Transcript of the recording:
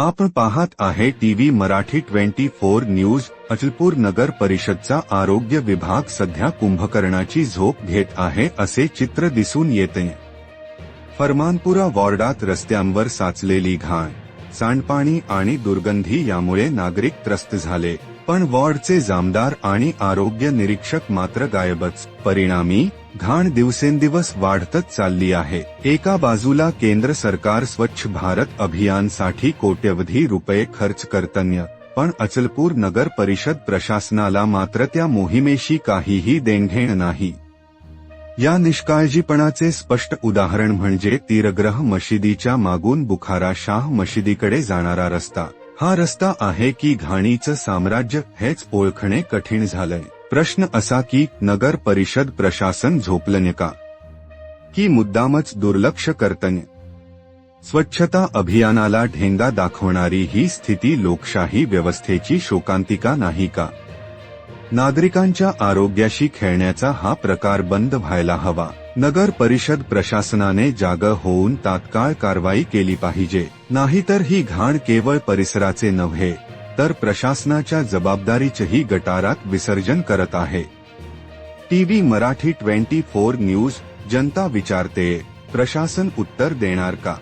आपण पाहत आहे TV Marathi twenty four news Achalpur नगर परिषदचा आरोग्य विभाग सध्या कुंभकर्णाची झोप घेत आहे असे चित्र दिसून येते. फरमानपुरा वॉर्डात रस्त्यांवर साचलेली घाण. सांडपाणी आणि दुर्गंधी यामुळे नागरिक त्रस्त झाले. पण वॉर्डचे जामदार आणि आरोग्य निरीक्षक मात्र गायबच. परिणामी घाण दिवसेंदिवस वाढतच चालली आहे. एका बाजूला केंद्र सरकार स्वच्छ भारत अभियानसाठी कोट्यवधी रुपये खर्च करतन्य पण अचलपूर नगर परिषद प्रशासनाला मात्र त्या मोहिमेशी काहीही देणघेण नाही. या निष्काळजीपणाचे स्पष्ट उदाहरण म्हणजे तीरग्रह मशिदीच्या मागून बुखारा शाह मशिदीकडे जाणारा रस्ता. हा रस्ता आहे की घाणीचं साम्राज्य हेच ओळखणे कठीण झालंय. प्रश्न असा की नगर परिषद प्रशासन झोपलं का? की मुद्दामच दुर्लक्ष करतन्य स्वच्छता अभियानाला ढेंगा दाखवणारी ही स्थिती लोकशाही व्यवस्थेची शोकांतिका नाही का? नागरिकांच्या आरोग्याशी खेळण्याचा हा प्रकार बंद व्हायला हवा. नगर परिषद प्रशासनाने जाग होऊन तात्काळ कारवाई केली पाहिजे. नाहीतर ही घाण केवळ परिसराचे नव्हे तर प्रशासनाच्या जबाबदारीचेही गटारात विसर्जन करत आहे. TV Marathi twenty four news जनता विचारते प्रशासन उत्तर देणार का?